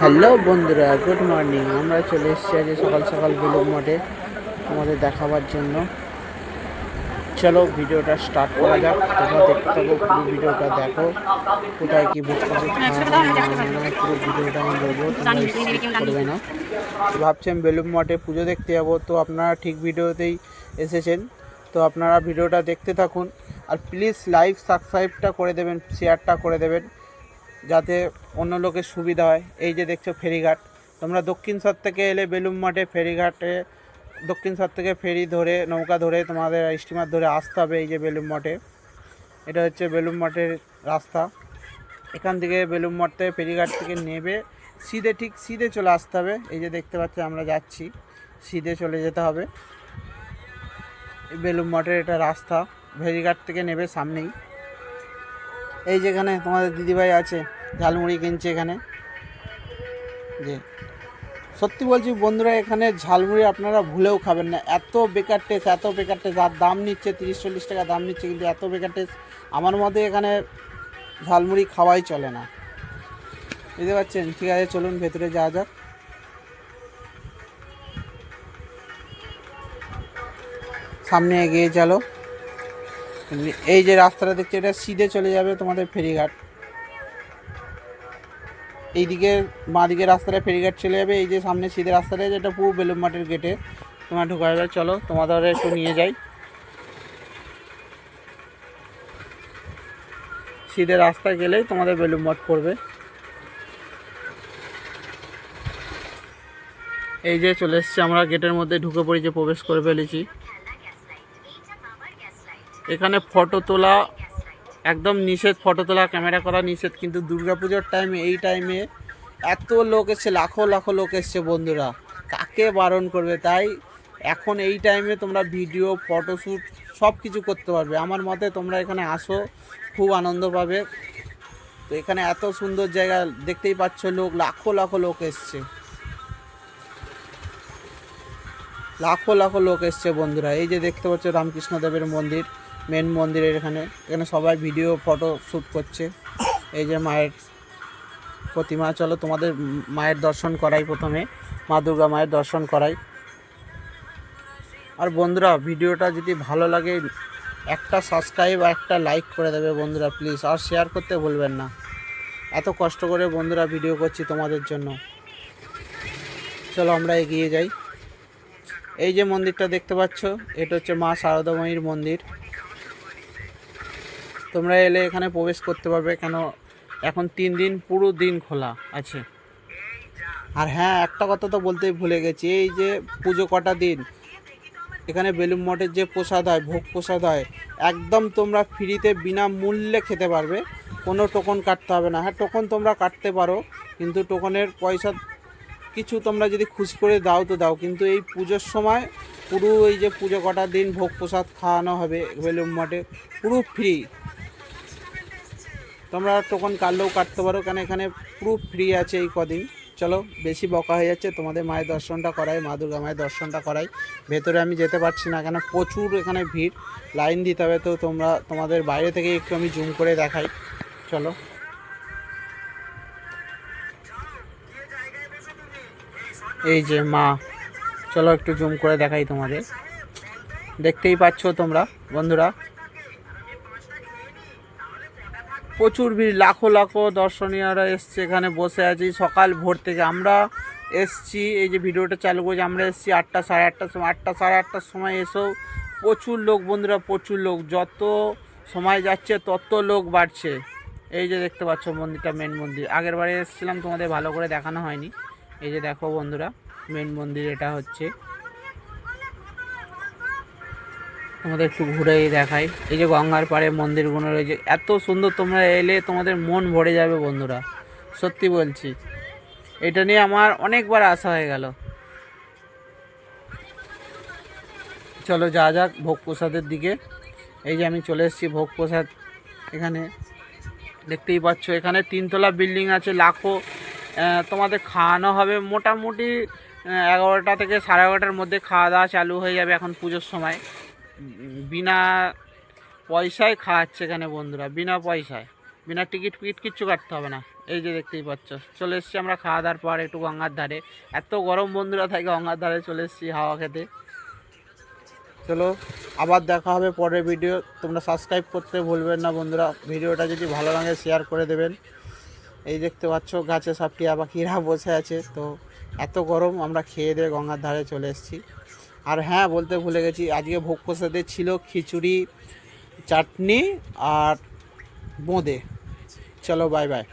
Hello বন্ধুরা good morning. আমরা চলে এসেছি আজ সকাল সকাল বেলুন মঠে তোমাদের দেখাবার জন্য। চলো ভিডিওটা স্টার্ট করা যাক। তোমরা দেখতে থাকো পুরো ভিডিওটা দেখো। কোথায় কি বুক করবে পুরো ভিডিওটা আমি বলব করবে না। তো ভাবছেন বেলুম মঠে পুজো দেখতে যাব। তো আপনারা ঠিক ভিডিওতেই এসেছেন। তো আপনারা ভিডিওটা দেখতে থাকুন। আর প্লিজ লাইক সাবস্ক্রাইবটা করে দেবেন শেয়ারটা করে দেবেন। যাতে অন্য লোকের সুবিধা হয়। এই যে দেখছ ফেরিঘাট, তোমরা দক্ষিণ সার থেকে এলে বেলুম মাঠে ফেরিঘাটে, দক্ষিণ সার থেকে ফেরি ধরে, নৌকা ধরে তোমাদের স্টিমার ধরে আসতে হবে এই যে বেলুম মঠে। এটা হচ্ছে বেলুম মঠের রাস্তা। এখান থেকে বেলুম মঠ থেকে ফেরিঘাট থেকে নেবে। সিধে ঠিক সিধে চলে আসতে হবে। এই যে দেখতে পাচ্ছি আমরা যাচ্ছি। সিধে চলে যেতে হবে। বেলুম মঠের এটা রাস্তা। ফেরিঘাট থেকে নেবে সামনেই। এই যেখানে তোমাদের দিদিভাই আছে ঝালমুড়ি কিনছে এখানে। যে সত্যি বলছি বন্ধুরা, এখানে ঝালমুড়ি আপনারা ভুলেও খাবেন না। এত বেকার টেস্ট এত বেকার টেস্ট আর দাম নিচ্ছে তিরিশ, চল্লিশ টাকা দাম নিচ্ছে, কিন্তু এত বেকার টেস্ট আমার মতে এখানে ঝালমুড়ি খাওয়াই চলে না। বুঝতে পারছেন? ঠিক আছে, চলুন ভেতরে যাওয়া যাক। সামনে এগিয়ে চলো। এই যে রাস্তাটা দেখছি, এটা সিধে চলে যাবে তোমাদের ফেরিঘাট। এইদিকে বাঁদিকে রাস্তাটা ফেরিঘাট চলে যাবে, এই যে সামনে সিধে রাস্তাটা যেটা পুরো বেলুম মাঠের গেটে। তোমার ঢোকা যাবে চলো তোমাদের একটু নিয়ে যাই। সিধে রাস্তায় গেলেই তোমাদের বেলুম মঠ পড়বে। এই যে চলে এসছি আমরা, গেটের মধ্যে ঢুকে পড়ি যে প্রবেশ করে ফেলেছি। এখানে ফটো তোলা একদম নিষেধ ফটো তোলা, ক্যামেরা করা নিষেধ। কিন্তু দুর্গাপুজোর টাইমে এই টাইমে এত লোক এসছে, লাখো লাখো লোক এসছে বন্ধুরা। কাকে বারণ করবে তাই? এখন এই টাইমে তোমরা ভিডিও ফটোশ্যুট সব কিছু করতে পারবে। আমার মতে তোমরা এখানে আসো, খুব আনন্দ পাবে। তো এখানে এত সুন্দর জায়গা, দেখতেই পাচ্ছ লোক, লাখো লাখো লোক এসছে। লাখো লাখো লোক এসছে বন্ধুরা। এই যে দেখতে পাচ্ছ রামকৃষ্ণদেবের মন্দির। মেন মন্দিরের এখানে। এখানে সবাই ভিডিও ফটো শ্যুট করছে। এই যে মায়ের প্রতিমা, চলো তোমাদের মায়ের দর্শন করাই প্রথমে। মা দুর্গা মায়ের দর্শন করাই। আর বন্ধুরা, ভিডিওটা যদি ভালো লাগে, একটা সাবস্ক্রাইব আর একটা লাইক করে দেবে বন্ধুরা প্লিজ আর শেয়ার করতে ভুলবেন না। এত কষ্ট করে বন্ধুরা ভিডিও করছি তোমাদের জন্য। চলো আমরা এগিয়ে যাই। এই যে মন্দিরটা দেখতে পাচ্ছ, এটা হচ্ছে মা শারদাময়ীর মন্দির। তোমরা এলে এখানে প্রবেশ করতে পারবে, কেন এখন তিন দিন পুরো দিন খোলা আছে। আর হ্যাঁ একটা কথা তো বলতেই ভুলে গেছি, এই যে পুজো কটা দিন, এখানে বেলুম মঠের যে প্রসাদ হয়, ভোগ প্রসাদ হয়, একদম তোমরা ফ্রিতে বিনা মূল্যে খেতে পারবে, কোনো টোকন কাটতে হবে না। হ্যাঁ টোকন তোমরা কাটতে পারো, কিন্তু টোকনের পয়সা কিছু তোমরা যদি খুশি করে দাও তো দাও, কিন্তু এই পুজোর সময় পুরো এই যে পুজো কটা দিন ভোগ প্রসাদ খাওয়ানো হবে বেলুম মঠে, পুরো ফ্রি। তোমরা টোকন কাটলেও কাটতে পারো, কেন এখানে পুরো ফ্রি আছে এই কদিন। চলো, বেশি বকা হয়ে যাচ্ছে, তোমাদের মায়ের দর্শনটা করাই, মা দুর্গা মায়ের দর্শনটা করাই। ভেতরে আমি যেতে পারছি না, কেন প্রচুর এখানে ভিড়। লাইন দিতে হবে তো তোমরা, তোমাদের বাইরে থেকে একটু আমি জুম করে দেখাই। চলো। এই যে মা, চলো একটু জুম করে দেখাই তোমাদের। দেখতেই পাচ্ছ তোমরা, বন্ধুরা। প্রচুর ভিড়, লাখো লাখো দর্শনীয়রা এসছে এখানে বসে আছি। সকাল ভোর থেকে আমরা এসছি, এই যে ভিডিওটা চালু করেছি, আমরা এসছি আটটা সাড়ে আটটার সময়, আটটা সাড়ে আটটার সময় এসেও প্রচুর লোক বন্ধুরা, প্রচুর লোক। যত সময় যাচ্ছে, তত লোক বাড়ছে। এই যে দেখতে পাচ্ছ মন্দিরটা মেন মন্দির। আগের বারে এসেছিলাম, তোমাদের ভালো করে দেখানো হয়নি। এই যে দেখো বন্ধুরা মেন মন্দির এটা হচ্ছে। তোমাদের একটু ঘুরেই দেখাই। এই যে গঙ্গার পাড়ে মন্দিরগুলো রয়েছে, এত সুন্দর তোমরা এলে তোমাদের মন ভরে যাবে বন্ধুরা, সত্যি বলছি। এটা নিয়ে আমার অনেকবার আশা হয়ে গেল। চলো যা যাক ভোগ প্রসাদের দিকে। এই যে আমি চলে এসেছি ভোগ প্রসাদ এখানে। দেখতেই পাচ্ছ, এখানে তিনতলা বিল্ডিং আছে, লাখো তোমাদের খাওয়ানো হবে মোটামুটি এগারোটা থেকে সাড়ে এগারোটার মধ্যে খাওয়া দাওয়া চালু হয়ে যাবে এখন পুজোর সময়। বিনা পয়সায় খাওয়াচ্ছে এখানে বন্ধুরা, বিনা পয়সায়। বিনা টিকিট ফিকিট কিচ্ছু কাটতে হবে না। এই যে দেখতেই পাচ্ছ, চলে এসেছি আমরা খাওয়া দাওয়ার পর একটু গঙ্গার ধারে। এত গরম বন্ধুরা থাকে, গঙ্গার ধারে চলে এসেছি হাওয়া খেতে। চলো, আবার দেখা হবে পরের ভিডিও তোমরা সাবস্ক্রাইব করতে ভুলবেন না বন্ধুরা। ভিডিওটা যদি ভালো লাগে শেয়ার করে দেবেন। এই দেখতে পাচ্ছ, গাছে সব টিয়া পাখিরা বসে আছে। তো এত গরম, আমরা খেয়ে দিয়ে গঙ্গার ধারে চলে এসেছি। আর হ্যাঁ বলতে ভুলে গেছি, আজকে ভোগ প্রসাদে ছিল খিচুড়ি, চাটনি আর বোঁদে। চলো বাই বাই